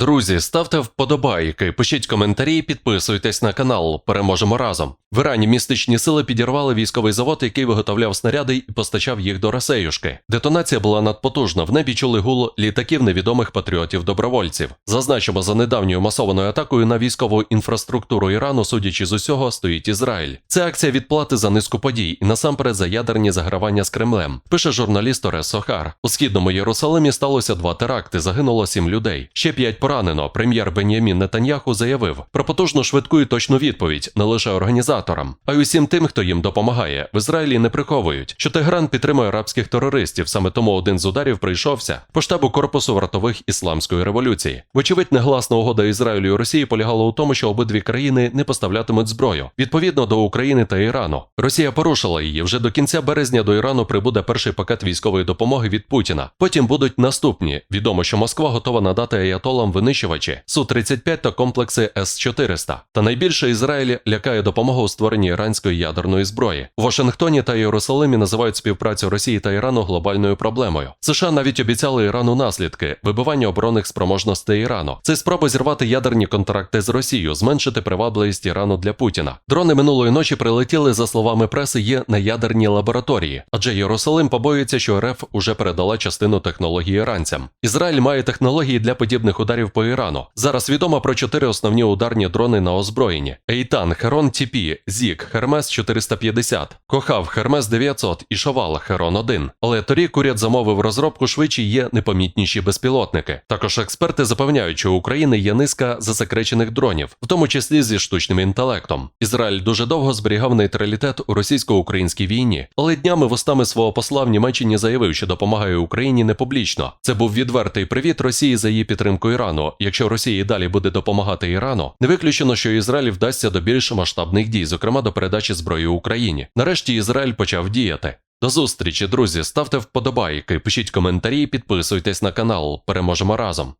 Друзі, ставте вподобайки, пишіть коментарі, підписуйтесь на канал. Переможемо разом. В Ірані містичні сили підірвали військовий завод, який виготовляв снаряди і постачав їх до Росеюшки. Детонація була надпотужна. В небі чули гул літаків невідомих патріотів-добровольців. Зазначимо, за недавньою масованою атакою на військову інфраструктуру Ірану, судячи з усього, стоїть Ізраїль. Це акція відплати за низку подій і насамперед за ядерні загравання з Кремлем. Пише журналіст Орес Сохар. У східному Єрусалимі сталося два теракти. Загинуло сім людей. Ще п'ять поранено. Прем'єр Бен'ямін Нетаньяху заявив про потужну швидку і точну відповідь не лише організаторам, а й усім тим, хто їм допомагає. В Ізраїлі не приховують, що Тегран підтримує арабських терористів. Саме тому один з ударів прийшовся по штабу корпусу вартових ісламської революції. Вочевидь, негласна угода Ізраїлю і Росії полягала у тому, що обидві країни не поставлятимуть зброю відповідно до України та Ірану. Росія порушила її. Вже до кінця березня до Ірану прибуде перший пакет військової допомоги від Путіна. Потім будуть наступні. Відомо, що Москва готова надати аятолам винищувачі Су-35 та комплекси С-400. Та найбільше Ізраїль лякає допомога у створенні іранської ядерної зброї. У Вашингтоні та Єрусалимі називають співпрацю Росії та Ірану глобальною проблемою. США навіть обіцяли Ірану наслідки вибивання оборонних спроможностей Ірану. Це спроба зірвати ядерні контракти з Росією, зменшити привабливість Ірану для Путіна. Дрони минулої ночі прилетіли, за словами преси, є на ядерній лабораторії, адже Єрусалим побоюється, що РФ уже передала частину технології іранцям. Ізраїль має технології для подібних ударів по Ірану. Зараз відомо про чотири основні ударні дрони на озброєнні: Ейтан, Херон ТП, Зік, Хермес 450, Кохав, Хермес 900 і Шовал Херон 1. Але торік уряд замовив розробку швидше є непомітніші безпілотники. Також експерти запевняють, що у України є низка засекречених дронів, в тому числі зі штучним інтелектом. Ізраїль дуже довго зберігав нейтралітет у російсько-українській війні, але днями вустами свого посла в Німеччині заявив, що допомагає Україні не публічно. Це був відвертий привіт Росії за її підтримку Ірану. Якщо Росія і далі буде допомагати Ірану, не виключено, що Ізраїль вдасться до більш масштабних дій, зокрема до передачі зброї Україні. Нарешті Ізраїль почав діяти. До зустрічі, друзі. Ставте вподобайки, пишіть коментарі, підписуйтесь на канал. Переможемо разом.